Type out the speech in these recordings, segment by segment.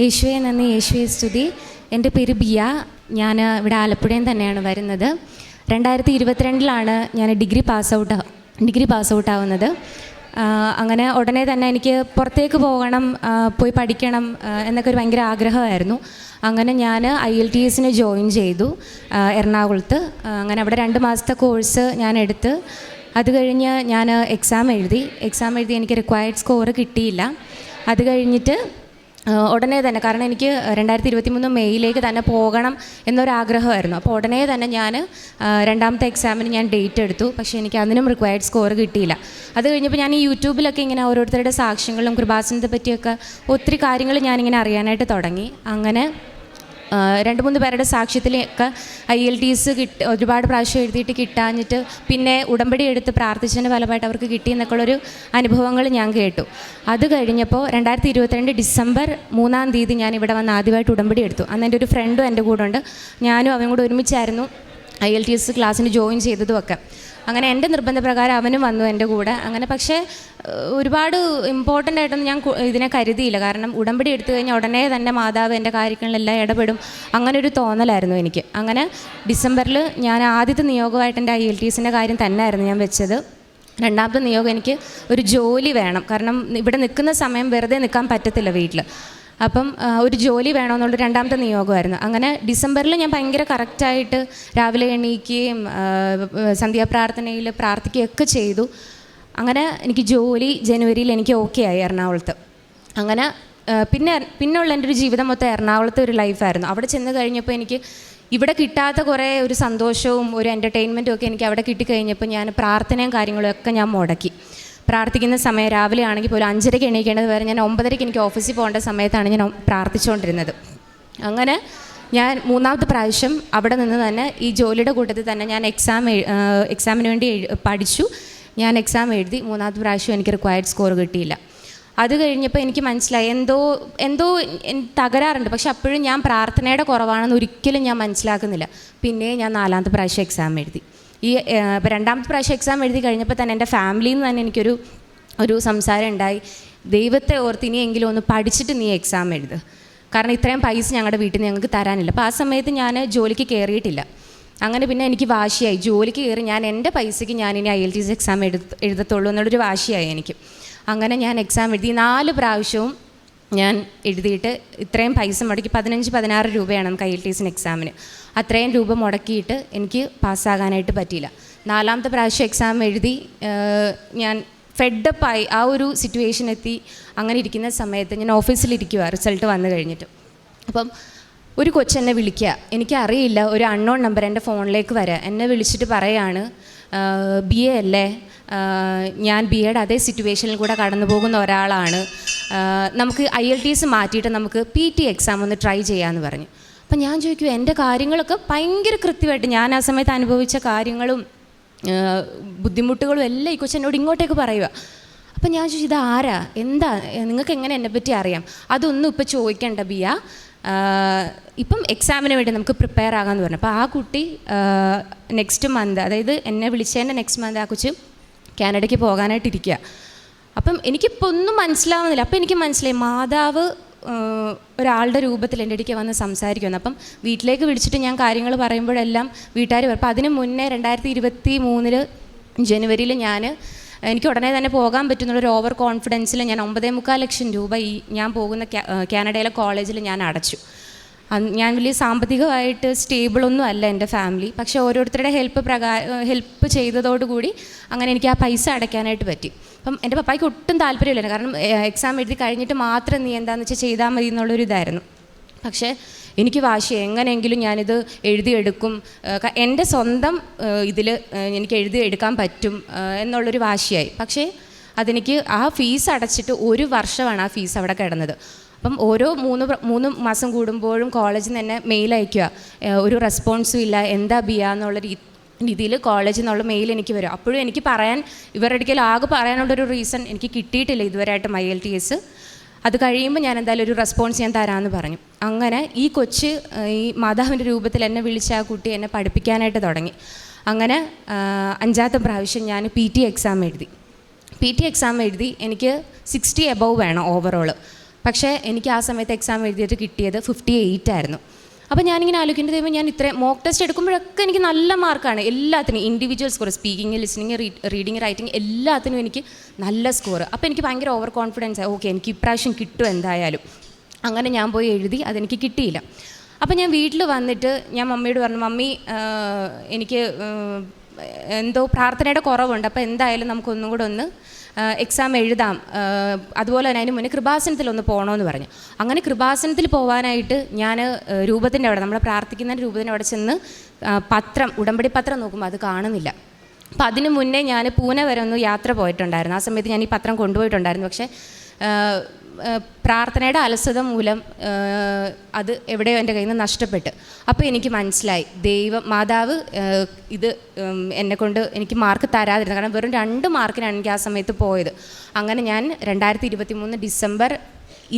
യേശുവെ നന്ദി. യേശുവെ സ്തുതി. എന്റെ പേര് ബിയ. ഞാൻ ഇവിടെ ആലപ്പുഴയിൽ തന്നെയാണ് വരുന്നത്. രണ്ടായിരത്തി ഇരുപത്തിരണ്ടിലാണ് ഞാൻ degree pass out degree pass ആവുന്നത്. അങ്ങനെ ഉടനെ തന്നെ എനിക്ക് പുറത്തേക്ക് പോകണം പോയി പഠിക്കണം എന്നൊക്കെ ഒരു ഭയങ്കര ആഗ്രഹമായിരുന്നു. അങ്ങനെ ഞാൻ ഐ എൽ ടി എസിന് ജോയിൻ ചെയ്തു എറണാകുളത്ത്. അങ്ങനെ അവിടെ രണ്ട് മാസത്തെ കോഴ്സ് ഞാൻ എടുത്ത് അത് കഴിഞ്ഞ് ഞാൻ എക്സാം എഴുതി. എക്സാം എഴുതി എനിക്ക് റിക്വയർഡ് സ്കോർ കിട്ടിയില്ല. അത് കഴിഞ്ഞിട്ട് ഉടനെ തന്നെ കാരണം എനിക്ക് രണ്ടായിരത്തി ഇരുപത്തി മൂന്ന് മെയ്യിലേക്ക് തന്നെ പോകണം എന്നൊരാഗ്രഹമായിരുന്നു. അപ്പോൾ ഉടനെ തന്നെ ഞാൻ രണ്ടാമത്തെ എക്സാമിന് ഞാൻ ഡേറ്റ് എടുത്തു. പക്ഷേ എനിക്ക് അതിനും റിക്വയർഡ് സ്കോർ കിട്ടിയില്ല. അത് കഴിഞ്ഞപ്പോൾ ഞാൻ ഈ യൂട്യൂബിലൊക്കെ ഇങ്ങനെ ഓരോരുത്തരുടെ സാക്ഷ്യങ്ങളും കൃപാസനത്തെ പറ്റിയൊക്കെ ഒത്തിരി കാര്യങ്ങൾ ഞാനിങ്ങനെ അറിയാനായിട്ട് തുടങ്ങി. അങ്ങനെ രണ്ട് മൂന്ന് പേരുടെ സാക്ഷ്യത്തിലൊക്കെ ഐ എൽ ടി കിട്ടി ഒരുപാട് പ്രാവശ്യം എഴുതിയിട്ട് കിട്ടാഞ്ഞിട്ട് പിന്നെ ഉടമ്പടി എടുത്ത് പ്രാർത്ഥിച്ചതിന്റെ ഫലമായിട്ട് അവർക്ക് കിട്ടി എന്നൊക്കെയുള്ളൊരു അനുഭവങ്ങൾ ഞാൻ കേട്ടു. അത് കഴിഞ്ഞപ്പോൾ രണ്ടായിരത്തി ഇരുപത്തിരണ്ട് ഡിസംബർ മൂന്നാം തീയതി ഞാൻ ഇവിടെ വന്ന് ആദ്യമായിട്ട് ഉടമ്പടി എടുത്തു. അന്ന് എന്റെ ഒരു ഫ്രണ്ടും എന്റെ കൂടെ ഉണ്ട്. ഞാനും അവനും കൂടെ ഒരുമിച്ചായിരുന്നു ഐ എൽ ടി എസ് ക്ലാസ്സിന് ജോയിൻ ചെയ്തതും ഒക്കെ അങ്ങനെ എന്റെ നിർബന്ധപ്രകാരം അവനും വന്നു എന്റെ കൂടെ. അങ്ങനെ പക്ഷേ ഒരുപാട് ഇമ്പോർട്ടന്റ് ആയിട്ടൊന്നും ഞാൻ ഇതിനെ കരുതിയില്ല. കാരണം ഉടമ്പടി എടുത്തു കഴിഞ്ഞാൽ ഉടനെ തന്നെ മാതാവ് എന്റെ കാര്യങ്ങളിലെല്ലാം ഇടപെടും. അങ്ങനെ ഒരു തോന്നലായിരുന്നു എനിക്ക്. അങ്ങനെ ഡിസംബറിൽ ഞാൻ ആദ്യത്തെ നിയോഗമായിട്ട് എന്റെ ഐ എൽ ടി എസിന്റെ കാര്യം തന്നെയായിരുന്നു ഞാൻ വെച്ചത്. രണ്ടാമത്തെ നിയോഗം എനിക്ക് ഒരു ജോലി വേണം. കാരണം ഇവിടെ നിൽക്കുന്ന സമയം വെറുതെ നിൽക്കാൻ പറ്റത്തില്ല വീട്ടിൽ അപ്പം ഒരു ജോലി വേണമെന്നുള്ള രണ്ടാമത്തെ നിയോഗമായിരുന്നു. അങ്ങനെ ഡിസംബറിൽ ഞാൻ ഭയങ്കര കറക്റ്റായിട്ട് രാവിലെ എണീക്കുകയും സന്ധ്യാപ്രാർത്ഥനയിൽ പ്രാർത്ഥിക്കുകയൊക്കെ ചെയ്തു. അങ്ങനെ എനിക്ക് ജോലി ജനുവരിയിൽ എനിക്ക് ഓക്കെ ആയി എറണാകുളത്ത്. അങ്ങനെ പിന്നെ പിന്നെയുള്ള എന്റെ ഒരു ജീവിതം മൊത്തം എറണാകുളത്തെ ഒരു ലൈഫായിരുന്നു അവിടെ ചെന്ന് കഴിഞ്ഞപ്പോൾ എനിക്ക് ഇവിടെ കിട്ടാത്ത കുറേ ഒരു സന്തോഷവും ഒരു എന്റർടൈൻമെന്റും ഒക്കെ എനിക്ക് അവിടെ കിട്ടിക്കഴിഞ്ഞപ്പോൾ ഞാൻ പ്രാർത്ഥനയും കാര്യങ്ങളും ഒക്കെ ഞാൻ മുടക്കി. പ്രാർത്ഥിക്കുന്ന സമയം രാവിലെ ആണെങ്കിൽ പോലും അഞ്ചരയ്ക്ക് എണീക്കേണ്ടത് വരെ ഞാൻ ഒമ്പതരയ്ക്ക് എനിക്ക് ഓഫീസിൽ പോകേണ്ട സമയത്താണ് ഞാൻ പ്രാർത്ഥിച്ചുകൊണ്ടിരുന്നത്. അങ്ങനെ ഞാൻ മൂന്നാമത്തെ പ്രാവശ്യം അവിടെ നിന്ന് തന്നെ ഈ ജോലിയുടെ കൂട്ടത്തിൽ തന്നെ ഞാൻ എക്സാം എക്സാമിന് വേണ്ടി പഠിച്ചു. ഞാൻ എക്സാം എഴുതി മൂന്നാമത്തെ പ്രാവശ്യം എനിക്ക് റിക്വയർഡ് സ്കോർ കിട്ടിയില്ല. അത് കഴിഞ്ഞപ്പോൾ എനിക്ക് മനസ്സിലായി. എന്തോ എന്തോ തകരാറുണ്ട്. പക്ഷെ അപ്പോഴും ഞാൻ പ്രാർത്ഥനയുടെ കുറവാണെന്ന് ഒരിക്കലും ഞാൻ മനസ്സിലാക്കുന്നില്ല. പിന്നെ ഞാൻ നാലാമത്തെ പ്രാവശ്യം എക്സാം എഴുതി. ഈ രണ്ടാമത്തെ പ്രാവശ്യം എക്സാം എഴുതി കഴിഞ്ഞപ്പോൾ തന്നെ എന്റെ ഫാമിലിയിൽ നിന്ന് തന്നെ എനിക്കൊരു ഒരു സംസാരം ഉണ്ടായി. ദൈവത്തെ ഓർത്ത് ഇനിയെങ്കിലും ഒന്ന് പഠിച്ചിട്ട് നീ എക്സാം എഴുത്. കാരണം ഇത്രയും പൈസ ഞങ്ങളുടെ വീട്ടിൽ നിന്ന് ഞങ്ങൾക്ക് തരാനില്ല. അപ്പോൾ ആ സമയത്ത് ഞാൻ ജോലിക്ക് കയറിയിട്ടില്ല അങ്ങനെ പിന്നെ എനിക്ക് വാശിയായി. ജോലിക്ക് കയറി ഞാൻ എന്റെ പൈസയ്ക്ക് ഞാൻ ഇനി I L T S exam എഴുത എഴുതത്തുള്ളൂ എന്നുള്ളൊരു വാശിയായി എനിക്ക്. അങ്ങനെ ഞാൻ എക്സാം എഴുതി. നാല് പ്രാവശ്യവും ഞാൻ എഴുതിയിട്ട് ഇത്രയും പൈസ മുടക്കി പതിനഞ്ച് പതിനാറ് രൂപയാണ് നമുക്ക് ഐ എൽ ടി എസിന് എക്സാമിന് അത്രയും രൂപ മുടക്കിയിട്ട് എനിക്ക് പാസ്സാകാനായിട്ട് പറ്റിയില്ല. നാലാമത്തെ പ്രാവശ്യം എക്സാം എഴുതി ഞാൻ ഫെഡപ്പായി ആ ഒരു സിറ്റുവേഷൻ എത്തി. അങ്ങനെ ഇരിക്കുന്ന സമയത്ത് ഞാൻ ഓഫീസിലിരിക്കുക റിസൾട്ട് വന്നു കഴിഞ്ഞിട്ട്. അപ്പം ഒരു കൊച്ചെന്നെ വിളിക്കുക എനിക്കറിയില്ല ഒരു അൺനോൺ നമ്പർ എന്റെ ഫോണിലേക്ക് വരാം. എന്നെ വിളിച്ചിട്ട് പറയാണ് ബി എ അല്ലേ? ഞാൻ ബി എഡ് അതേ സിറ്റുവേഷനിൽ കൂടെ കടന്നു പോകുന്ന ഒരാളാണ്. നമുക്ക് ഐ എൽ ടി എസ് മാറ്റിയിട്ട് നമുക്ക് പി ടി എക്സാം ഒന്ന് ട്രൈ ചെയ്യാമെന്ന് പറഞ്ഞു. അപ്പം ഞാൻ ചോദിക്കും എന്റെ കാര്യങ്ങളൊക്കെ ഭയങ്കര കൃത്യമായിട്ട് ഞാൻ ആ സമയത്ത് അനുഭവിച്ച കാര്യങ്ങളും ബുദ്ധിമുട്ടുകളും എല്ലാം ഈ കൊച്ചെന്നോട് ഇങ്ങോട്ടേക്ക് പറയുക അപ്പം ഞാൻ ചോദിച്ചു ഇത് ആരാ? എന്താ? നിങ്ങൾക്ക് എങ്ങനെ എന്നെ പറ്റി അറിയാം? അതൊന്നും ഇപ്പം ചോദിക്കേണ്ട ബിയ. ഇപ്പം എക്സാമിന് വേണ്ടി നമുക്ക് പ്രിപ്പയർ ആകാമെന്ന് പറഞ്ഞു. അപ്പോൾ ആ കുട്ടി നെക്സ്റ്റ് മന്ത് അതായത് എന്നെ വിളിച്ചതിന്റെ നെക്സ്റ്റ് മന്ത് ആ കൊച്ച് കാനഡയ്ക്ക് പോകാനായിട്ടിരിക്കുക. അപ്പം എനിക്കിപ്പോൾ ഒന്നും മനസ്സിലാവുന്നില്ല. അപ്പം എനിക്ക് മനസ്സിലായി മാതാവ് ഒരാളുടെ രൂപത്തിൽ എന്റെ അടുക്കെ വന്ന് സംസാരിക്കുന്നു അപ്പം വീട്ടിലേക്ക് വിളിച്ചിട്ട് ഞാൻ കാര്യങ്ങൾ പറയുമ്പോഴെല്ലാം വീട്ടുകാർ പറയും അപ്പം അതിന് മുന്നേ രണ്ടായിരത്തി ഇരുപത്തി മൂന്നിൽ ജനുവരിയിൽ ഞാൻ എനിക്ക് ഉടനെ തന്നെ പോകാൻ പറ്റുന്നുള്ള ഒരു ഓവർ കോൺഫിഡൻസിൽ ഞാൻ ഒമ്പതേ മുക്കാൽ ലക്ഷം രൂപ ഈ ഞാൻ പോകുന്ന കാനഡയിലെ കോളേജിൽ ഞാൻ അടച്ചു. ഞാൻ വലിയ സാമ്പത്തികമായിട്ട് സ്റ്റേബിളൊന്നും അല്ല എന്റെ ഫാമിലി പക്ഷേ ഓരോരുത്തരുടെ ഹെൽപ്പ് പ്രകാരം ഹെൽപ്പ് ചെയ്തതോടുകൂടി അങ്ങനെ എനിക്ക് ആ പൈസ അടയ്ക്കാനായിട്ട് പറ്റി. അപ്പം എന്റെ പപ്പായ്ക്ക് ഒട്ടും താല്പര്യമില്ല കാരണം എക്സാം എഴുതി കഴിഞ്ഞിട്ട് മാത്രം നീ എന്താണെന്ന് വെച്ചാൽ ചെയ്താൽ മതി എന്നുള്ളൊരു ഇതായിരുന്നു. പക്ഷേ എനിക്ക് വാശി എങ്ങനെയെങ്കിലും ഞാനിത് എഴുതിയെടുക്കും എന്റെ സ്വന്തം ഇതിൽ എനിക്ക് എഴുതി എടുക്കാൻ പറ്റും എന്നുള്ളൊരു വാശിയായി. പക്ഷേ അതെനിക്ക് ആ ഫീസ് അടച്ചിട്ട് ഒരു വർഷമാണ് ആ ഫീസ് അവിടെ കിടന്നത്. അപ്പം ഓരോ മൂന്ന് മൂന്ന് മാസം കൂടുമ്പോഴും കോളേജിൽ നിന്ന് തന്നെ മെയിൽ അയക്കുക ഒരു റെസ്പോൺസും ഇല്ല. എന്താ ബിയ എന്നുള്ള രീതി രീതിയിൽ കോളേജിൽ നിന്നുള്ള മെയിൽ എനിക്ക് വരും. അപ്പോഴും എനിക്ക് പറയാൻ ഇവരുടെ അടുക്കൽ ആകെ പറയാനുള്ളൊരു റീസൺ എനിക്ക് കിട്ടിയിട്ടില്ല ഇതുവരെയായിട്ടും ഐ എൽ ടി എസ് അത് കഴിയുമ്പോൾ ഞാൻ എന്തായാലും ഒരു റെസ്പോൺസ് ഞാൻ തരാമെന്ന് പറഞ്ഞു. അങ്ങനെ ഈ കൊച്ച് ഈ മാതാവിന്റെ രൂപത്തിൽ എന്നെ വിളിച്ച ആ കുട്ടി എന്നെ പഠിപ്പിക്കാനായിട്ട് തുടങ്ങി. അങ്ങനെ അഞ്ചാമത്തെ പ്രാവശ്യം ഞാൻ പി ടി എക്സാം എഴുതി. പി ടി എക്സാം എഴുതി എനിക്ക് സിക്സ്റ്റി എബവ് വേണം ഓവറോൾ പക്ഷേ എനിക്ക് ആ സമയത്ത് എക്സാം എഴുതിയിട്ട് കിട്ടിയത് ഫിഫ്റ്റി എയ്റ്റ് ആയിരുന്നു. അപ്പോൾ ഞാനിങ്ങനെ ആലോചിക്കേണ്ടത് ദൈവം ഞാൻ ഇത്രയും മോക്ക് ടെസ്റ്റ് എടുക്കുമ്പോഴൊക്കെ എനിക്ക് നല്ല മാർക്കാണ് എല്ലാത്തിനും individual score speaking listening reading writing എല്ലാത്തിനും എനിക്ക് നല്ല സ്കോർ അപ്പോൾ എനിക്ക് ഭയങ്കര ഓവർ കോൺഫിഡൻസ് ആയി ഓക്കെ എനിക്ക് ഇപ്രാവശ്യം കിട്ടും എന്തായാലും. അങ്ങനെ ഞാൻ പോയി എഴുതി അതെനിക്ക് കിട്ടിയില്ല. അപ്പോൾ ഞാൻ വീട്ടിൽ വന്നിട്ട് ഞാൻ മമ്മിയോട് പറഞ്ഞു മമ്മി എനിക്ക് എന്തോ പ്രാർത്ഥനയുടെ കുറവുണ്ട്. അപ്പോൾ എന്തായാലും നമുക്കൊന്നും കൂടെ ഒന്ന് എക്സാം എഴുതാം. അതുപോലെ തന്നെ അതിന് മുന്നേ കൃപാസനത്തിൽ ഒന്ന് പോകണമെന്ന് പറഞ്ഞു. അങ്ങനെ കൃപാസനത്തിൽ പോകാനായിട്ട് ഞാൻ രൂപത്തിന്റെ അവിടെ നമ്മൾ പ്രാർത്ഥിക്കുന്ന രൂപത്തിന്റെ അവിടെ ചെന്ന് പത്രം ഉടമ്പടി പത്രം നോക്കുമ്പോൾ അത് കാണുന്നില്ല. അപ്പം അതിന് മുന്നേ ഞാൻ പൂനെ വരെ ഒന്ന് യാത്ര പോയിട്ടുണ്ടായിരുന്നു. ആ സമയത്ത് ഞാൻ ഈ പത്രം കൊണ്ടുപോയിട്ടുണ്ടായിരുന്നു. പക്ഷേ പ്രാർത്ഥനയുടെ അലസത മൂലം അത് എവിടെയോ എന്റെ കയ്യിൽ നിന്ന് നഷ്ടപ്പെട്ട്. അപ്പോൾ എനിക്ക് മനസ്സിലായി ദൈവം മാതാവ് ഇത് എന്നെക്കൊണ്ട് എന്നെ കൊണ്ട് എനിക്ക് മാർക്ക് തരാതിരുന്നു കാരണം വെറും രണ്ട് മാർക്കിനാണ് എനിക്ക് ആ സമയത്ത് പോയത്. അങ്ങനെ ഞാൻ രണ്ടായിരത്തി ഇരുപത്തി മൂന്ന് ഡിസംബർ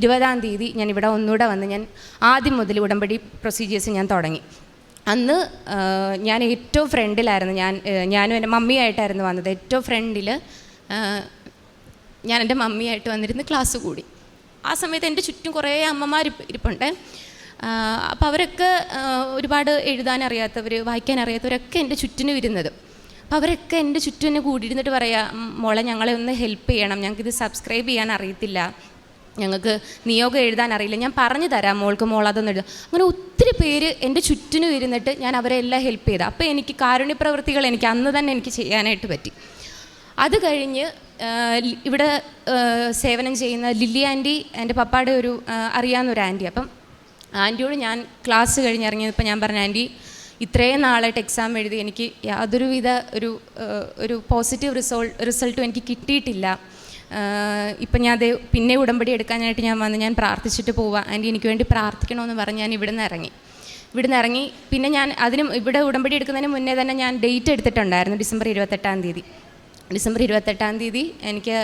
ഇരുപതാം തീയതി ഞാൻ ഇവിടെ ഒന്നുകൂടെ വന്ന് ഞാൻ ആദ്യം മുതൽ ഉടമ്പടി പ്രൊസീജിയേഴ്സ് ഞാൻ തുടങ്ങി. അന്ന് ഞാൻ ഏറ്റവും ഫ്രണ്ടിലായിരുന്നു ഞാൻ ഞാനും എന്റെ മമ്മിയായിട്ടായിരുന്നു വന്നത്. ഏറ്റവും ഫ്രണ്ടിൽ ഞാൻ എന്റെ മമ്മിയായിട്ട് വന്നിരുന്ന് ക്ലാസ് കൂടി. ആ സമയത്ത് എന്റെ ചുറ്റും കുറേ അമ്മമാർ ഇരിപ്പുണ്ട്. അപ്പോൾ അവരൊക്കെ ഒരുപാട് എഴുതാൻ അറിയാത്തവർ വായിക്കാൻ അറിയാത്തവരൊക്കെ എന്റെ ചുറ്റിന് വരുന്നത് അപ്പോൾ അവരൊക്കെ എന്റെ ചുറ്റും എന്നെ കൂടിയിരുന്നിട്ട് പറയാം മോളെ ഞങ്ങളെ ഒന്ന് ഹെൽപ്പ് ചെയ്യണം. ഞങ്ങൾക്കിത് സബ്സ്ക്രൈബ് ചെയ്യാൻ അറിയത്തില്ല. ഞങ്ങൾക്ക് നിയോഗം എഴുതാൻ അറിയില്ല. ഞാൻ പറഞ്ഞു തരാം മോൾക്ക് മോൾ അതൊന്നും എഴുതാം അങ്ങനെ ഒത്തിരി പേര് എന്റെ ചുറ്റിനും ഇരുന്നിട്ട് ഞാൻ അവരെ എല്ലാം ഹെൽപ്പ് ചെയ്തു. അപ്പോൾ എനിക്ക് കാരുണ്യ പ്രവൃത്തികൾ എനിക്ക് അന്ന് തന്നെ എനിക്ക് ചെയ്യാനായിട്ട് പറ്റി. അത് കഴിഞ്ഞ് ഇവിടെ സേവനം ചെയ്യുന്ന ലില്ലി ആന്റി എന്റെ പപ്പായുടെ ഒരു അറിയാവുന്ന ഒരു ആന്റി. അപ്പം ആന്റിയോട് ഞാൻ ക്ലാസ് കഴിഞ്ഞ് ഇറങ്ങിയപ്പോൾ ഞാൻ പറഞ്ഞ ആന്റി ഇത്രയും നാളായിട്ട് എക്സാം എഴുതി എനിക്ക് യാതൊരുവിധ ഒരു ഒരു പോസിറ്റീവ് റിസോൾ റിസൾട്ടും എനിക്ക് കിട്ടിയിട്ടില്ല. ഇപ്പം ഞാൻ അത് പിന്നെ ഉടമ്പടി എടുക്കാനായിട്ട് ഞാൻ വന്ന് ഞാൻ പ്രാർത്ഥിച്ചിട്ട് പോവാം. ആന്റി എനിക്ക് വേണ്ടി പ്രാർത്ഥിക്കണമെന്ന് പറഞ്ഞ് ഞാൻ ഇവിടുന്ന് ഇറങ്ങി. ഇവിടുന്ന് ഇറങ്ങി. പിന്നെ ഞാൻ അതിനും ഇവിടെ ഉടമ്പടി എടുക്കുന്നതിന് മുന്നേ തന്നെ ഞാൻ ഡേറ്റ് എടുത്തിട്ടുണ്ടായിരുന്നു ഡിസംബർ ഇരുപത്തെട്ടാം തീയതി. ഡിസംബർ ഇരുപത്തെട്ടാം തീയതി എനിക്ക്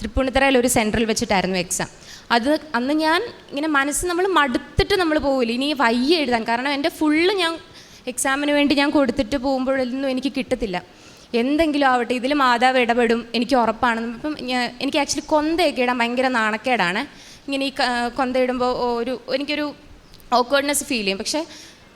തൃപ്പൂണിത്തറയിൽ ഒരു സെന്ററിൽ വെച്ചിട്ടായിരുന്നു എക്സാം അത് അന്ന് ഞാൻ ഇങ്ങനെ മനസ്സ് നമ്മൾ മടുത്തിട്ട് നമ്മൾ പോവില്ല. ഇനി വയ്യ എഴുതാൻ. കാരണം എന്റെ ഫുള്ള് ഞാൻ എക്സാമിന് വേണ്ടി ഞാൻ കൊടുത്തിട്ട് പോകുമ്പോഴൊന്നും എനിക്ക് കിട്ടത്തില്ല. എന്തെങ്കിലും ആവട്ടെ ഇതിൽ മാതാവ് ഇടപെടും എനിക്ക് ഉറപ്പാണ് ഇപ്പം എനിക്ക് ആക്ച്വലി കൊന്തയൊക്കെ ഇടാൻ ഭയങ്കര നാണക്കേടാണ്. ഇങ്ങനെ ഈ കൊന്തയിടുമ്പോൾ ഒരു എനിക്കൊരു ഓക്വേർഡ്നെസ് ഫീൽ ചെയ്യും. പക്ഷേ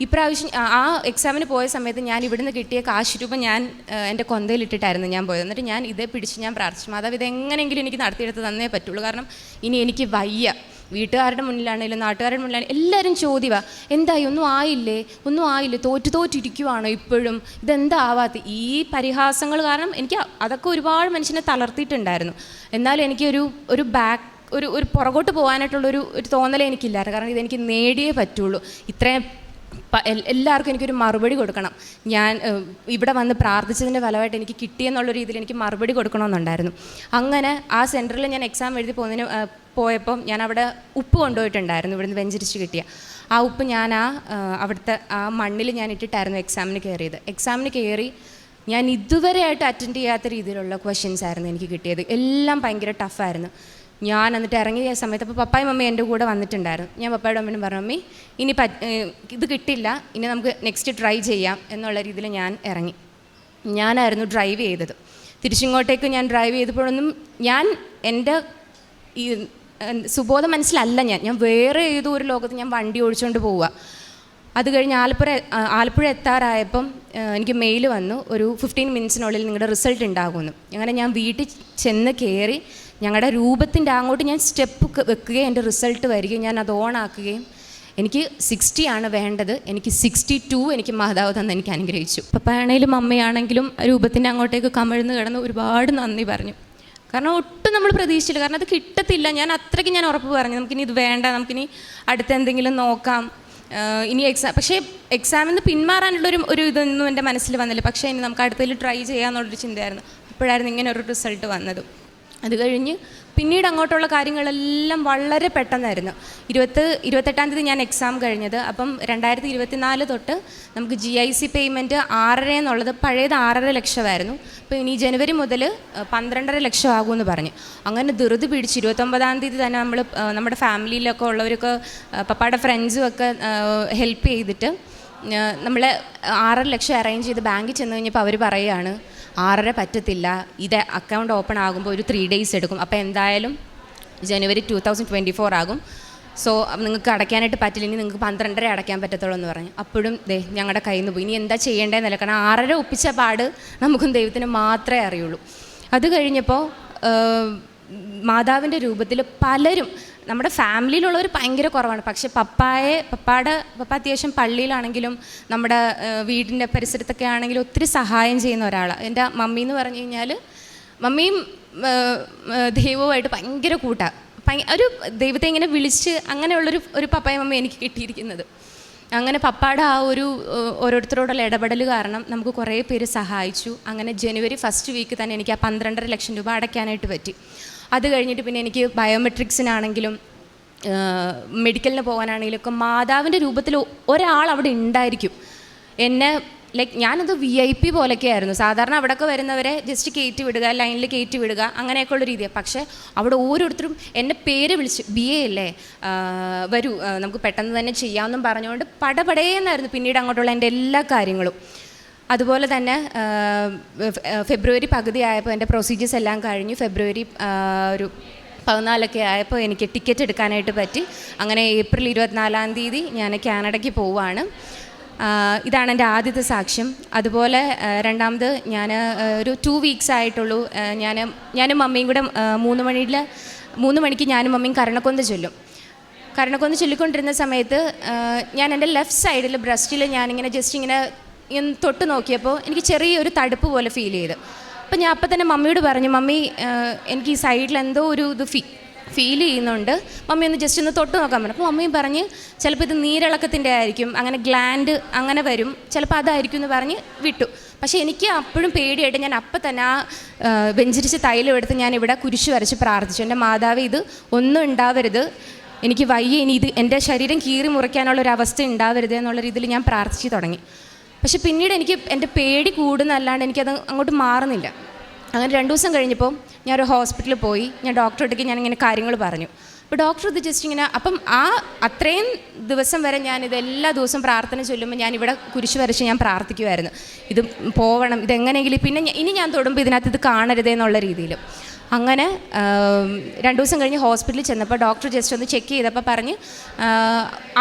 ഇപ്രാവശ്യം ആ- എക്സാമിന് പോയ സമയത്ത് ഞാൻ ഇവിടുന്ന് കിട്ടിയ കാശ് രൂപ ഞാൻ എന്റെ കൊന്തയിലിട്ടിട്ടായിരുന്നു ഞാൻ പോയത്. എന്നിട്ട് ഞാൻ ഇതേ പിടിച്ച് ഞാൻ പ്രാർത്ഥിച്ചു. മാതാവ് ഇത് എങ്ങനെയെങ്കിലും എനിക്ക് നടത്തിയെടുത്ത് തന്നേ പറ്റുള്ളൂ. കാരണം ഇനി എനിക്ക് വയ്യ. വീട്ടുകാരുടെ മുന്നിലാണെങ്കിലും നാട്ടുകാരുടെ മുന്നിലാണെങ്കിലും എല്ലാവരും ചോദ്യവാ. എന്തായി? ഒന്നും ആയില്ലേ? ഒന്നും ആയില്ലേ? തോറ്റു തോറ്റിരിക്കുവാണോ ഇപ്പോഴും? ഇതെന്താ ആവാത്ത ഈ പരിഹാസങ്ങൾ കാരണം എനിക്ക് അതൊക്കെ ഒരുപാട് മനുഷ്യനെ തളർത്തിയിട്ടുണ്ടായിരുന്നു. എന്നാലും എനിക്കൊരു ഒരു ബാക്ക് ഒരു ഒരു പുറകോട്ട് പോകാനായിട്ടുള്ളൊരു ഒരു തോന്നലേ എനിക്കില്ലായിരുന്നു. കാരണം ഇതെനിക്ക് നേടിയേ പറ്റുള്ളൂ. ഇത്രയും എല്ലാവർക്കും എനിക്കൊരു മറുപടി കൊടുക്കണം. ഞാൻ ഇവിടെ വന്ന് പ്രാർത്ഥിച്ചതിന്റെ ഫലമായിട്ട് എനിക്ക് കിട്ടിയെന്നുള്ള രീതിയിൽ എനിക്ക് മറുപടി കൊടുക്കണമെന്നുണ്ടായിരുന്നു. അങ്ങനെ ആ സെന്ററിൽ ഞാൻ എക്സാം എഴുതി പോകുന്നതിന് പോയപ്പം ഞാൻ അവിടെ ഉപ്പ് കൊണ്ടുപോയിട്ടുണ്ടായിരുന്നു ഇവിടുന്ന് വെഞ്ചരിച്ച് കിട്ടിയ. ആ ഉപ്പ് ഞാൻ ആ അവിടുത്തെ ആ മണ്ണിൽ ഞാൻ ഇട്ടിട്ടായിരുന്നു എക്സാമിന് കയറിയത്. എക്സാമിന് കയറി ഞാൻ ഇതുവരെയായിട്ട് അറ്റൻഡ് ചെയ്യാത്ത രീതിയിലുള്ള ക്വസ്റ്റ്യൻസ് ആയിരുന്നു എനിക്ക് കിട്ടിയത്. എല്ലാം ഭയങ്കര ടഫായിരുന്നു ഞാൻ എന്നിട്ട് ഇറങ്ങിയ സമയത്ത് അപ്പോൾ പപ്പായും മമ്മി എന്റെ കൂടെ വന്നിട്ടുണ്ടായിരുന്നു. ഞാൻ പപ്പായുടെ അമ്മയും പറഞ്ഞു മമ്മി ഇനി ഇത് കിട്ടില്ല. ഇനി നമുക്ക് നെക്സ്റ്റ് ട്രൈ ചെയ്യാം. എന്നുള്ള രീതിയിൽ ഞാൻ ഇറങ്ങി. ഞാനായിരുന്നു ഡ്രൈവ് ചെയ്തത്. തിരിച്ചിങ്ങോട്ടേക്ക് ഞാൻ ഡ്രൈവ് ചെയ്തപ്പോഴൊന്നും ഞാൻ എന്റെ ഈ സുബോധ മനസ്സിലല്ല ഞാൻ. ഞാൻ വേറെ ഏതോ ഒരു ലോകത്ത് ഞാൻ വണ്ടി ഓടിച്ചുകൊണ്ട് പോവുക. അത് കഴിഞ്ഞ് ആലപ്പുഴ ആലപ്പുഴ എത്താറായപ്പം എനിക്ക് മെയിൽ വന്നു. ഒരു ഫിഫ്റ്റീൻ മിനിറ്റ്സിനുള്ളിൽ നിങ്ങളുടെ റിസൾട്ട് ഉണ്ടാകുമെന്ന്. അങ്ങനെ ഞാൻ വീട്ടിൽ ചെന്ന് കയറി ഞങ്ങളുടെ രൂപത്തിന്റെ അങ്ങോട്ട് ഞാൻ സ്റ്റെപ്പ് വെക്കുകയും എന്റെ റിസൾട്ട് വരികയും ഞാൻ അത് ഓൺ ആക്കുകയും എനിക്ക് സിക്സ്റ്റി ആണ് വേണ്ടത്. എനിക്ക് സിക്സ്റ്റി ടു എനിക്ക് മാതാവ് തന്ന് എനിക്ക് അനുഗ്രഹിച്ചു. പപ്പയാണെങ്കിലും അമ്മയാണെങ്കിലും രൂപത്തിന്റെ അങ്ങോട്ടേക്ക് കമിഴ്ന്ന് കിടന്ന് ഒരുപാട് നന്ദി പറഞ്ഞു. കാരണം ഒട്ടും നമ്മൾ പ്രതീക്ഷിച്ചില്ല. കാരണം അത് കിട്ടത്തില്ല. ഞാൻ അത്രയ്ക്ക് ഞാൻ ഉറപ്പ് പറഞ്ഞു. നമുക്കിനി ഇത് വേണ്ട. നമുക്കിനി അടുത്ത എന്തെങ്കിലും നോക്കാം. ഇനി എക്സാം പക്ഷേ എക്സാമിൽ നിന്ന് പിന്മാറാനുള്ളൊരു ഒരു ഇതൊന്നും എന്റെ മനസ്സിൽ വന്നില്ല. പക്ഷേ ഇനി നമുക്ക് അടുത്തതിൽ ട്രൈ ചെയ്യാമെന്നുള്ളൊരു ചിന്തയായിരുന്നു. അപ്പോഴായിരുന്നു ഇങ്ങനെ ഒരു റിസൾട്ട് വന്നത്. അത് കഴിഞ്ഞ് പിന്നീട് അങ്ങോട്ടുള്ള കാര്യങ്ങളെല്ലാം വളരെ പെട്ടെന്നായിരുന്നു. ഇരുപത്ത് ഇരുപത്തെട്ടാം തീയതി ഞാൻ എക്സാം കഴിഞ്ഞത്. അപ്പം രണ്ടായിരത്തി ഇരുപത്തിനാല് തൊട്ട് നമുക്ക് ജി ഐ സി പേയ്മെന്റ് ആറര എന്നുള്ളത് പഴയത് ആറര ലക്ഷമായിരുന്നു. അപ്പോൾ ഇനി ജനുവരി മുതൽ പന്ത്രണ്ടര ലക്ഷം ആകുമെന്ന് പറഞ്ഞു. അങ്ങനെ ധൃതി പിടിച്ച് ഇരുപത്തൊമ്പതാം തീയതി തന്നെ നമ്മൾ നമ്മുടെ ഫാമിലിയിലൊക്കെ ഉള്ളവരൊക്കെ പപ്പയുടെ ഫ്രണ്ട്സും ഒക്കെ ഹെൽപ്പ് ചെയ്തിട്ട് നമ്മളെ ആറര ലക്ഷം അറേഞ്ച് ചെയ്ത് ബാങ്കിൽ ചെന്ന് കഴിഞ്ഞപ്പോൾ അവർ പറയുകയാണ് ആറര പറ്റത്തില്ല. ഇത് അക്കൗണ്ട് ഓപ്പൺ ആകുമ്പോൾ ഒരു ത്രീ ഡേയ്സ് എടുക്കും. അപ്പോൾ എന്തായാലും January two thousand twenty four ആകും സോ നിങ്ങൾക്ക് അടയ്ക്കാനായിട്ട് പറ്റില്ലെങ്കിൽ നിങ്ങൾക്ക് പന്ത്രണ്ടര അടയ്ക്കാൻ പറ്റത്തുള്ളൂ എന്ന് പറഞ്ഞു. അപ്പോഴും ദേ ഞങ്ങളുടെ കയ്യിൽ നിന്ന് പോയി. ഇനി എന്താ ചെയ്യേണ്ടതെന്നല്ല കാരണം ആറര ഒപ്പിച്ച പാട് നമുക്കും ദൈവത്തിന് മാത്രമേ അറിയുള്ളൂ. അത് കഴിഞ്ഞപ്പോൾ മാതാവിന്റെ രൂപത്തിൽ പലരും നമ്മുടെ ഫാമിലിയിലുള്ളവർ ഭയങ്കര കുറവാണ്. പക്ഷേ പപ്പായെ പപ്പായുടെ പപ്പ അത്യാവശ്യം പള്ളിയിലാണെങ്കിലും നമ്മുടെ വീടിന്റെ പരിസരത്തൊക്കെ ആണെങ്കിലും ഒത്തിരി സഹായം ചെയ്യുന്ന ഒരാളാണ് എന്റെ മമ്മി എന്ന് പറഞ്ഞു കഴിഞ്ഞാൽ മമ്മിയും ദൈവവുമായിട്ട് ഭയങ്കര കൂട്ടാണ് ഒരു ദൈവത്തെ ഇങ്ങനെ വിളിച്ച് അങ്ങനെയുള്ളൊരു ഒരു പപ്പായ മമ്മി എനിക്ക് കിട്ടിയിരിക്കുന്നത്. അങ്ങനെ പപ്പായുടെ ആ ഒരു ഓരോരുത്തരോടുള്ള ഇടപെടൽ കാരണം നമുക്ക് കുറേ പേര് സഹായിച്ചു. അങ്ങനെ ജനുവരി ഫസ്റ്റ് വീക്ക് തന്നെ എനിക്ക് ആ പന്ത്രണ്ടര ലക്ഷം രൂപ അടയ്ക്കാനായിട്ട് പറ്റി. അത് കഴിഞ്ഞിട്ട് പിന്നെ എനിക്ക് ബയോമെട്രിക്സിനാണെങ്കിലും മെഡിക്കലിന് പോകാനാണെങ്കിലും ഒക്കെ മാതാവിന്റെ രൂപത്തിൽ ഒരാൾ അവിടെ ഉണ്ടായിരിക്കും. എന്നെ ലൈക്ക് ഞാനത് വി ഐ പി പോലൊക്കെ ആയിരുന്നു സാധാരണ അവിടെയൊക്കെ വരുന്നവരെ ജസ്റ്റ് കയറ്റി വിടുക ലൈനിൽ കയറ്റി വിടുക അങ്ങനെയൊക്കെ ഉള്ള രീതിയാണ് പക്ഷേ അവിടെ ഓരോരുത്തരും എന്റെ പേര് വിളിച്ച് ബി എ അല്ലേ വരൂ നമുക്ക് പെട്ടെന്ന് തന്നെ ചെയ്യാമെന്നും പറഞ്ഞുകൊണ്ട് പടപടേന്നായിരുന്നു പിന്നീട് അങ്ങോട്ടുള്ള എന്റെ എല്ലാ കാര്യങ്ങളും. അതുപോലെ തന്നെ ഫെബ്രുവരി പകുതി ആയപ്പോൾ എന്റെ പ്രൊസീജിയേഴ്സ് എല്ലാം കഴിഞ്ഞു. ഫെബ്രുവരി ഒരു പതിനാലൊക്കെ ആയപ്പോൾ എനിക്ക് ടിക്കറ്റ് എടുക്കാനായിട്ട് പറ്റി. അങ്ങനെ ഏപ്രിൽ ഇരുപത്തിനാലാം തീയതി ഞാൻ കാനഡയ്ക്ക് പോവുകയാണ് ഇതാണ് എന്റെ ആദ്യത്തെ സാക്ഷ്യം. അതുപോലെ രണ്ടാമത് ഞാൻ ഒരു ടു വീക്സ് ആയിട്ടുള്ളൂ. ഞാൻ ഞാനും മമ്മിയും കൂടെ മൂന്ന് മണിയിൽ മൂന്ന് മണിക്ക് ഞാനും മമ്മിയും കരണക്കൊന്ത ചൊല്ലും. കരണക്കൊന്ന് ചൊല്ലിക്കൊണ്ടിരുന്ന സമയത്ത് ഞാൻ എന്റെ ലെഫ്റ്റ് സൈഡിൽ ബ്രസ്റ്റിൽ ഞാനിങ്ങനെ ജസ്റ്റ് ഇങ്ങനെ ഇങ്ങനെ തൊട്ട് നോക്കിയപ്പോൾ എനിക്ക് ചെറിയൊരു തടുപ്പ് പോലെ ഫീൽ ചെയ്ത്. അപ്പം ഞാൻ അപ്പം തന്നെ മമ്മിയോട് പറഞ്ഞു മമ്മി എനിക്ക് ഈ സൈഡിൽ എന്തോ ഒരു ഇത് ഫീ ഫീൽ ചെയ്യുന്നുണ്ട്. മമ്മി ഒന്ന് ജസ്റ്റ് ഒന്ന് തൊട്ട് നോക്കാൻ പറഞ്ഞു. അപ്പോൾ മമ്മിയും പറഞ്ഞ് ചിലപ്പോൾ ഇത് നീരിളക്കത്തിന്റെ ആയിരിക്കും അങ്ങനെ ഗ്ലാൻഡ് അങ്ങനെ വരും ചിലപ്പോൾ അതായിരിക്കും എന്ന് പറഞ്ഞ് വിട്ടു. പക്ഷേ എനിക്ക് അപ്പോഴും പേടിയായിട്ട് ഞാൻ അപ്പം തന്നെ ആ ആ, വെഞ്ചരിച്ച തൈലം എടുത്ത് ഞാൻ ഇവിടെ കുരിശ് വരച്ച് പ്രാർത്ഥിച്ചു. എന്റെ മാതാവ് ഇത് ഒന്നും ഉണ്ടാവരുത്. എനിക്ക് വയ്യ ഇനി ഇത് എന്റെ ശരീരം കീറി മുറിക്കാനുള്ള ഒരു അവസ്ഥ ഉണ്ടാവരുത് എന്നുള്ള രീതിയിൽ ഞാൻ പ്രാർത്ഥിച്ചു തുടങ്ങി. പക്ഷെ പിന്നീട് എനിക്ക് എന്റെ പേടി കൂടുന്നല്ലാണ്ട് എനിക്കത് അങ്ങോട്ട് മാറുന്നില്ല. അങ്ങനെ രണ്ട് ദിവസം കഴിഞ്ഞപ്പോൾ ഞാൻ ഒരു ഹോസ്പിറ്റലിൽ പോയി. ഞാൻ ഡോക്ടറെ അടുത്തേക്ക് ഞാൻ ഇങ്ങനെ കാര്യങ്ങൾ പറഞ്ഞു. അപ്പോൾ ഡോക്ടർ ഇത് ജസ്റ്റ് ഇങ്ങനെ അപ്പം ആ അത്രയും ദിവസം വരെ ഞാൻ ഇതെല്ലാ ദിവസവും പ്രാർത്ഥന ചൊല്ലുമ്പോൾ ഞാൻ ഇവിടെ കുരിശ് വരച്ച് ഞാൻ പ്രാർത്ഥിക്കുമായിരുന്നു ഇത് പോവണം ഇതെങ്ങനെയെങ്കിലും പിന്നെ ഇനി ഞാൻ തൊടുമ്പോൾ ഇതിനകത്ത് ഇത് കാണരുതേ എന്നുള്ള രീതിയിൽ. അങ്ങനെ രണ്ട് ദിവസം കഴിഞ്ഞ് ഹോസ്പിറ്റലിൽ ചെന്നപ്പോൾ ഡോക്ടർ ജസ്റ്റ് ഒന്ന് ചെക്ക് ചെയ്തപ്പോൾ പറഞ്ഞ്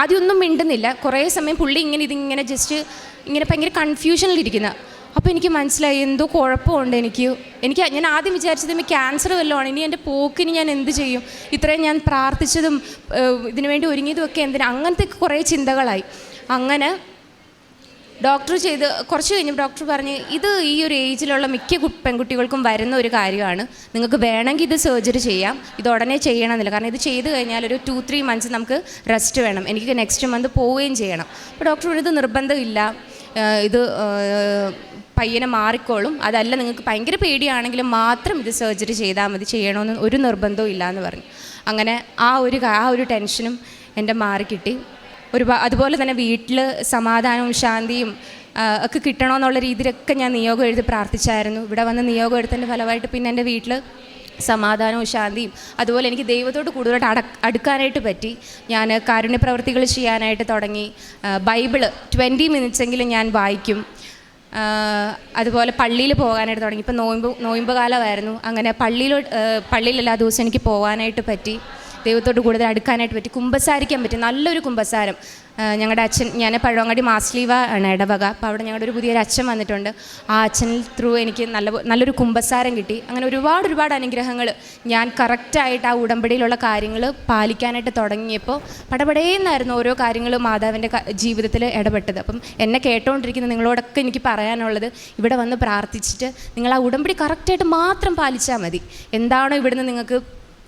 ആദ്യമൊന്നും മിണ്ടുന്നില്ല. കുറേ സമയം പുള്ളി ഇങ്ങനെ ഇതിങ്ങനെ ജസ്റ്റ് ഇങ്ങനെ ഭയങ്കര കൺഫ്യൂഷനിലിരിക്കുന്നത് അപ്പോൾ എനിക്ക് മനസ്സിലായി എന്തോ കുഴപ്പമുണ്ട് എനിക്ക്. എനിക്ക് ഞാൻ ആദ്യം വിചാരിച്ചത് ഇനി ക്യാൻസർ വല്ലതുമാണ് ഇനി എന്റെ പോക്കിന് ഞാൻ എന്ത് ചെയ്യും? ഇത്രയും ഞാൻ പ്രാർത്ഥിച്ചതും ഇതിനുവേണ്ടി ഇതിനു വേണ്ടി ഒരുങ്ങിയതും ഒക്കെ എന്തിനാ? അങ്ങനത്തെ കുറേ ചിന്തകളായി. അങ്ങനെ ഡോക്ടർ ചെയ്ത് കുറച്ച് കഴിഞ്ഞപ്പോൾ ഡോക്ടർ പറഞ്ഞ് ഇത് ഈ ഒരു ഏജിലുള്ള മിക്ക പെൺകുട്ടികൾക്കും വരുന്ന ഒരു കാര്യമാണ്. നിങ്ങൾക്ക് വേണമെങ്കിൽ ഇത് സർജറി ചെയ്യാം. ഇത് ഉടനെ ചെയ്യണമെന്നില്ല. കാരണം ഇത് ചെയ്ത് കഴിഞ്ഞാൽ ഒരു ടു ത്രീ മന്ത്സ് നമുക്ക് റെസ്റ്റ് വേണം. എനിക്ക് നെക്സ്റ്റ് മന്ത് പോവുകയും ചെയ്യണം. അപ്പോൾ ഡോക്ടർ ഇത് നിർബന്ധമില്ല. ഇത് പയ്യനെ മാറിക്കോളും. അതല്ല നിങ്ങൾക്ക് ഭയങ്കര പേടിയാണെങ്കിലും മാത്രം ഇത് സർജറി ചെയ്താൽ മതി. ചെയ്യണമെന്ന് ഒരു നിർബന്ധവും ഇല്ല എന്ന് പറഞ്ഞു. അങ്ങനെ ആ ഒരു ആ ഒരു ടെൻഷനും എന്റെ മാറി കിട്ടി. ഒരു അതുപോലെ തന്നെ വീട്ടിൽ സമാധാനവും ശാന്തിയും ഒക്കെ കിട്ടണമെന്നുള്ള രീതിയിലൊക്കെ ഞാൻ നിയോഗം എഴുതി പ്രാർത്ഥിച്ചായിരുന്നു. ഇവിടെ വന്ന് നിയോഗം എടുത്തതിന്റെ ഫലമായിട്ട് പിന്നെ എന്റെ വീട്ടിൽ സമാധാനവും ശാന്തിയും. അതുപോലെ എനിക്ക് ദൈവത്തോട് കൂടുതലായിട്ട് അട അടുക്കാനായിട്ട് പറ്റി. ഞാൻ കാരുണ്യപ്രവർത്തികൾ ചെയ്യാനായിട്ട് തുടങ്ങി. ബൈബിൾ ട്വന്റി എങ്കിലും ഞാൻ വായിക്കും. അതുപോലെ പള്ളിയിൽ പോകാനായിട്ട് തുടങ്ങി. ഇപ്പോൾ നോയമ്പ് നോയമ്പ് കാലമായിരുന്നു അങ്ങനെ പള്ളിയിലോട്ട് ആ, പള്ളിയിൽ എല്ലാ ദിവസവും എനിക്ക് പോകാനായിട്ട് പറ്റി. ദൈവത്തോട് കൂടുതൽ അടുക്കാനായിട്ട് പറ്റി. കുമ്പസാരിക്കാൻ പറ്റി. നല്ലൊരു കുമ്പസാരം. ഞങ്ങളുടെ അച്ഛൻ ഞാൻ പഴവങ്ങാടി മാസ്ലീവ ആണ് ഇടവക അപ്പോൾ അവിടെ ഞങ്ങളുടെ ഒരു പുതിയൊരു അച്ഛൻ വന്നിട്ടുണ്ട്. ആ അച്ഛൻ ത്രൂ എനിക്ക് നല്ല നല്ലൊരു കുമ്പസാരം കിട്ടി. അങ്ങനെ ഒരുപാട് ഒരുപാട് അനുഗ്രഹങ്ങൾ ഞാൻ കറക്റ്റായിട്ട് ആ ഉടമ്പടിയിലുള്ള കാര്യങ്ങൾ പാലിക്കാനായിട്ട് തുടങ്ങിയപ്പോൾ പടപടേന്നായിരുന്നു ഓരോ കാര്യങ്ങൾ മാതാവിന്റെ ജീവിതത്തിൽ ഇടപെട്ടത്. അപ്പം എന്നെ കേട്ടുകൊണ്ടിരിക്കുന്ന നിങ്ങളോടൊക്കെ എനിക്ക് പറയാനുള്ളത് ഇവിടെ വന്ന് പ്രാർത്ഥിച്ചിട്ട് നിങ്ങൾ ആ ഉടമ്പടി കറക്റ്റായിട്ട് മാത്രം പാലിച്ചാൽ മതി. എന്താണോ ഇവിടുന്ന് നിങ്ങൾക്ക്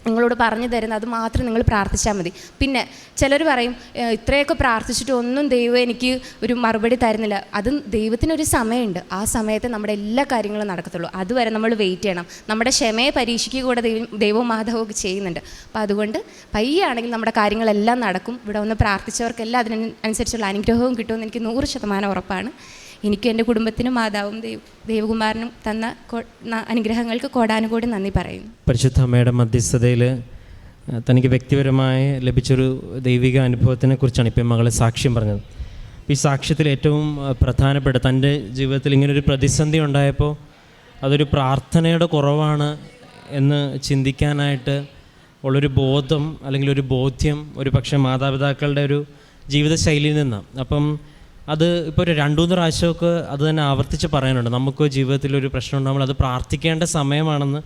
നിങ്ങളോട് പറഞ്ഞു തരുന്നത് അത് മാത്രം നിങ്ങൾ പ്രാർത്ഥിച്ചാൽ മതി. പിന്നെ ചിലർ പറയും "ഏഹ്, ഇത്രയൊക്കെ പ്രാർത്ഥിച്ചിട്ട് ഒന്നും ദൈവം എനിക്ക് ഒരു മറുപടി തരുന്നില്ല. അതും ദൈവത്തിനൊരു സമയമുണ്ട്. ആ സമയത്ത് നമ്മുടെ എല്ലാ കാര്യങ്ങളും നടക്കത്തുള്ളൂ. അതുവരെ നമ്മൾ വെയിറ്റ് ചെയ്യണം. നമ്മുടെ ക്ഷമയെ പരീക്ഷിക്കുക കൂടെ ദൈവം ദൈവവും മാധവവും ഒക്കെ ചെയ്യുന്നുണ്ട്. അപ്പോൾ അതുകൊണ്ട് പയ്യാണെങ്കിൽ നമ്മുടെ കാര്യങ്ങളെല്ലാം നടക്കും. ഇവിടെ ഒന്ന് പ്രാർത്ഥിച്ചവർക്കെല്ലാം അതിനനുസരിച്ചുള്ള അനുഗ്രഹവും കിട്ടുമെന്ന് എനിക്ക് നൂറ് ശതമാനം ഉറപ്പാണ്. എനിക്കും എന്റെ കുടുംബത്തിനും മാതാവും ദൈവ ദേവകുമാരനും തന്ന അനുഗ്രഹങ്ങൾക്ക് കോടാനുകോടി നന്ദി പറയുന്നു. പരിശുദ്ധ അമ്മയുടെ മധ്യസ്ഥതയിൽ തനിക്ക് വ്യക്തിപരമായി ലഭിച്ചൊരു ദൈവിക അനുഭവത്തിനെ കുറിച്ചാണ് ഇപ്പം മകളെ സാക്ഷ്യം പറഞ്ഞത്. ഈ സാക്ഷ്യത്തിൽ ഏറ്റവും പ്രധാനപ്പെട്ട തന്റെ ജീവിതത്തിൽ ഇങ്ങനൊരു പ്രതിസന്ധി ഉണ്ടായപ്പോൾ അതൊരു പ്രാർത്ഥനയുടെ കുറവാണ് എന്ന് ചിന്തിക്കാനായിട്ട് ഉള്ളൊരു ബോധം അല്ലെങ്കിൽ ഒരു ബോധ്യം ഒരു പക്ഷേ മാതാപിതാക്കളുടെ ഒരു ജീവിതശൈലിയിൽ നിന്നാണ്. അപ്പം അത് ഇപ്പോൾ ഒരു രണ്ടു മൂന്ന് പ്രാവശ്യമൊക്കെ അത് തന്നെ ആവർത്തിച്ച് പറയാനുണ്ട്. നമുക്ക് ജീവിതത്തിൽ ഒരു പ്രശ്നം ഉണ്ടാകുമ്പോൾ അത് പ്രാർത്ഥിക്കേണ്ട സമയമാണെന്ന്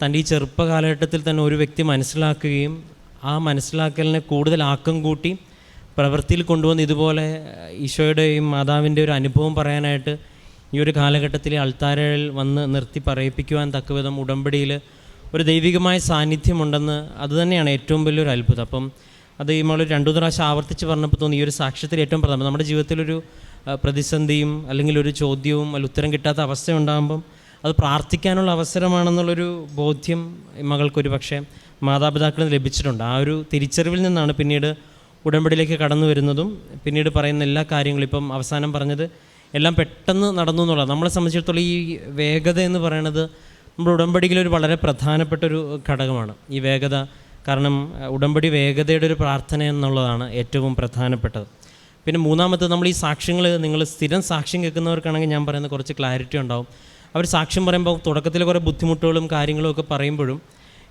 തന്റെ ഈ ചെറുപ്പ കാലഘട്ടത്തിൽ തന്നെ ഒരു വ്യക്തി മനസ്സിലാക്കുകയും ആ മനസ്സിലാക്കലിനെ കൂടുതൽ ആക്കം കൂട്ടി പ്രവൃത്തിയിൽ കൊണ്ടുവന്ന് ഇതുപോലെ ഈശോയുടെയും മാതാവിന്റെ ഒരു അനുഭവം പറയാനായിട്ട് ഈ ഒരു കാലഘട്ടത്തിൽ അൾത്താരയിൽ വന്ന് നിർത്തി പറയിപ്പിക്കുവാൻ തക്കവിധം ഉടമ്പടിയിൽ ഒരു ദൈവികമായ സാന്നിധ്യമുണ്ടെന്ന് അതുതന്നെയാണ് ഏറ്റവും വലിയൊരു അത്ഭുതം. അപ്പം അത് ഈ നമ്മൾ രണ്ടു പ്രാവശ്യം ആവർത്തിച്ച് പറഞ്ഞപ്പോൾ തോന്നി ഈ ഒരു സാക്ഷ്യത്തിൽ ഏറ്റവും പ്രധാനം. നമ്മുടെ ജീവിതത്തിലൊരു പ്രതിസന്ധിയും അല്ലെങ്കിൽ ഒരു ചോദ്യവും അല്ലെങ്കിൽ ഉത്തരം കിട്ടാത്ത അവസ്ഥ ഉണ്ടാകുമ്പം അത് പ്രാർത്ഥിക്കാനുള്ള അവസരമാണെന്നുള്ളൊരു ബോധ്യം മകൾക്കൊരു പക്ഷേ മാതാപിതാക്കളിൽ ലഭിച്ചിട്ടുണ്ട്. ആ ഒരു തിരിച്ചറിവിൽ നിന്നാണ് പിന്നീട് ഉടമ്പടിയിലേക്ക് കടന്നു വരുന്നതും പിന്നീട് പറയുന്ന എല്ലാ കാര്യങ്ങളും ഇപ്പം അവസാനം പറഞ്ഞത് എല്ലാം പെട്ടെന്ന് നടന്നു എന്നുള്ളത് നമ്മളെ സംബന്ധിച്ചിടത്തോളം ഈ വേഗത എന്ന് പറയുന്നത് നമ്മുടെ ഉടമ്പടിയിലൊരു വളരെ പ്രധാനപ്പെട്ട ഒരു ഘടകമാണ്. ഈ വേഗത കാരണം ഉടമ്പടി വേഗതയുടെ ഒരു പ്രാർത്ഥന എന്നുള്ളതാണ് ഏറ്റവും പ്രധാനപ്പെട്ടത്. പിന്നെ മൂന്നാമത്തെ നമ്മൾ ഈ സാക്ഷ്യങ്ങൾ നിങ്ങൾ സ്ഥിരം സാക്ഷ്യം കേൾക്കുന്നവർക്കാണെങ്കിൽ ഞാൻ പറയുന്ന കുറച്ച് ക്ലാരിറ്റി ഉണ്ടാവും. അവർ സാക്ഷ്യം പറയുമ്പോൾ തുടക്കത്തിൽ കുറേ ബുദ്ധിമുട്ടുകളും കാര്യങ്ങളും ഒക്കെ പറയുമ്പോഴും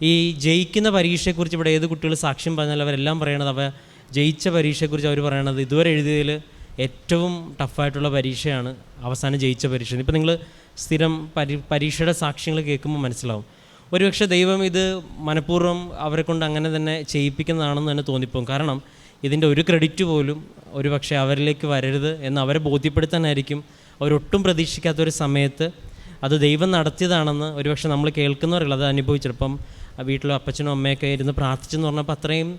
ഈ ജയിക്കുന്ന പരീക്ഷയെക്കുറിച്ച് ഇവിടെ ഏത് കുട്ടികൾ സാക്ഷ്യം പറഞ്ഞാൽ അവരെല്ലാം പറയണത് അവ ജയിച്ച പരീക്ഷയെക്കുറിച്ച് അവർ പറയണത് ഇതുവരെ എഴുതിയതിൽ ഏറ്റവും ടഫായിട്ടുള്ള പരീക്ഷയാണ് അവസാനം ജയിച്ച പരീക്ഷ. ഇപ്പം നിങ്ങൾ സ്ഥിരം പരി പരീക്ഷയുടെ സാക്ഷ്യങ്ങൾ കേൾക്കുമ്പോൾ മനസ്സിലാവും. ഒരുപക്ഷെ ദൈവം ഇത് മനഃപൂർവം അവരെ കൊണ്ട് അങ്ങനെ തന്നെ ചെയ്യിപ്പിക്കുന്നതാണെന്ന് തന്നെ തോന്നിപ്പോകും. കാരണം ഇതിന്റെ ഒരു ക്രെഡിറ്റ് പോലും ഒരുപക്ഷെ അവരിലേക്ക് വരരുത് എന്ന് അവരെ ബോധ്യപ്പെടുത്താനായിരിക്കും അവരൊട്ടും പ്രതീക്ഷിക്കാത്ത ഒരു സമയത്ത് അത് ദൈവം നടത്തിയതാണെന്ന് ഒരുപക്ഷെ നമ്മൾ കേൾക്കുന്നവരുള്ളത് അനുഭവിച്ചിപ്പം വീട്ടിലും അപ്പച്ചനും അമ്മയൊക്കെ ഇരുന്ന് പ്രാർത്ഥിച്ചെന്ന് പറഞ്ഞപ്പോൾ അത്രയും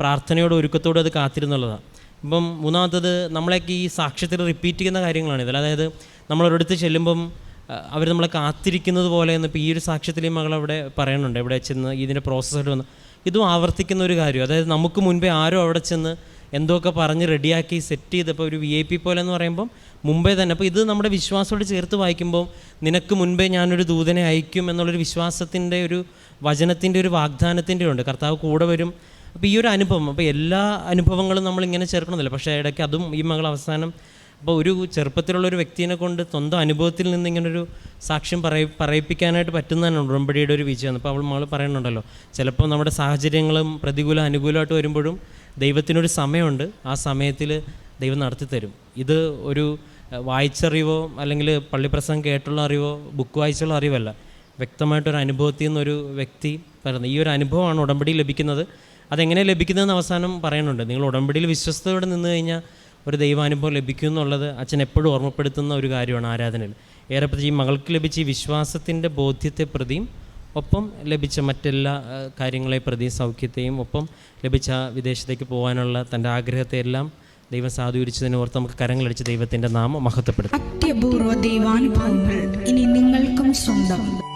പ്രാർത്ഥനയോട് ഒരുക്കത്തോടെ അത് കാത്തിരുന്നുള്ളതാണ്. ഇപ്പം മൂന്നാമത്തത് നമ്മളെയൊക്കെ ഈ സാക്ഷ്യത്തിൽ റിപ്പീറ്റ് ചെയ്യുന്ന കാര്യങ്ങളാണ്. ഇതിൽ അതായത് നമ്മളൊരിടത്ത് ചെല്ലുമ്പം അവർ നമ്മളെ കാത്തിരിക്കുന്നത് പോലെ എന്ന് ഇപ്പോൾ ഈ ഒരു സാക്ഷ്യത്തിൽ ഈ മകൾ അവിടെ പറയുന്നുണ്ട് ഇവിടെ ചെന്ന് ഇതിന്റെ പ്രോസസ്സായിട്ട് വന്ന്. ഇതും ആവർത്തിക്കുന്ന ഒരു കാര്യം അതായത് നമുക്ക് മുൻപേ ആരോ അവിടെ ചെന്ന് എന്തൊക്കെ പറഞ്ഞ് റെഡിയാക്കി സെറ്റ് ചെയ്തപ്പോൾ ഒരു വി ഐ പി പോലെ എന്ന് പറയുമ്പം മുമ്പേ തന്നെ. അപ്പോൾ ഇത് നമ്മുടെ വിശ്വാസത്തോട് ചേർത്ത് വായിക്കുമ്പോൾ നിനക്ക് മുൻപേ ഞാനൊരു ദൂതനെ അയക്കും എന്നുള്ളൊരു വിശ്വാസത്തിന്റെ ഒരു വചനത്തിന്റെ ഒരു വാഗ്ദാനത്തിന്റെ ഉണ്ട്. കർത്താവ് കൂടെ വരും. അപ്പോൾ ഈ ഒരു അനുഭവം. അപ്പോൾ എല്ലാ അനുഭവങ്ങളും നമ്മൾ ഇങ്ങനെ ചേർക്കണമെന്നില്ല പക്ഷേ ഇടയ്ക്ക് അതും ഈ മകൾ അവസാനം അപ്പോൾ ഒരു ചെറുപ്പത്തിലുള്ള ഒരു വ്യക്തിയെ കൊണ്ട് സ്വന്തം അനുഭവത്തിൽ നിന്ന് ഇങ്ങനൊരു സാക്ഷ്യം പറയ പറയിപ്പിക്കാനായിട്ട് പറ്റുന്നതാണ് ഉടമ്പടിയുടെ ഒരു വിജയം അപ്പോൾ അവൾ മകൾ പറയുന്നുണ്ടല്ലോ ചിലപ്പോൾ നമ്മുടെ സാഹചര്യങ്ങളും പ്രതികൂല അനുകൂലമായിട്ട് വരുമ്പോഴും ദൈവത്തിനൊരു സമയമുണ്ട്. ആ സമയത്തിൽ ദൈവം നടത്തി തരും ഇത് ഒരു വായിച്ചറിവോ അല്ലെങ്കിൽ പള്ളിപ്രസംഗം കേട്ടുള്ള അറിവോ ബുക്ക് വായിച്ചുള്ള അറിവല്ല. വ്യക്തമായിട്ടൊരു അനുഭവത്തിൽ നിന്നൊരു വ്യക്തി പറയുന്നത് ഈ ഒരു അനുഭവമാണ് ഉടമ്പടി ലഭിക്കുന്നത്. അതെങ്ങനെ ലഭിക്കുന്നതെന്ന് അവസാനം പറയുന്നുണ്ട്. നിങ്ങൾ ഉടമ്പടിയിൽ വിശ്വസ്തയോടെ നിന്ന് കഴിഞ്ഞാൽ ഒരു ദൈവാനുഭവം ലഭിക്കും എന്നുള്ളത് അച്ഛൻ എപ്പോഴും ഓർമ്മപ്പെടുത്തുന്ന ഒരു കാര്യമാണ് ആരാധനയിൽ. ഏറെ പ്രതി മകൾക്ക് ലഭിച്ച ഈ വിശ്വാസത്തിന്റെ ബോധ്യത്തെ പ്രതിയും ഒപ്പം ലഭിച്ച മറ്റെല്ലാ കാര്യങ്ങളെ പ്രതി സൗഖ്യത്തെയും ഒപ്പം ലഭിച്ച വിദേശത്തേക്ക് പോകാനുള്ള തന്റെ ആഗ്രഹത്തെ എല്ലാം ദൈവം സാധൂകരിച്ചതിന് ഓർത്ത് നമുക്ക് കരങ്ങളടിച്ച് ദൈവത്തിന്റെ നാമം മഹത്വപ്പെടുത്തും. അത്യപൂർവ ദൈവാനുഭവങ്ങൾ ഇനി നിങ്ങൾക്കും സ്വന്തം.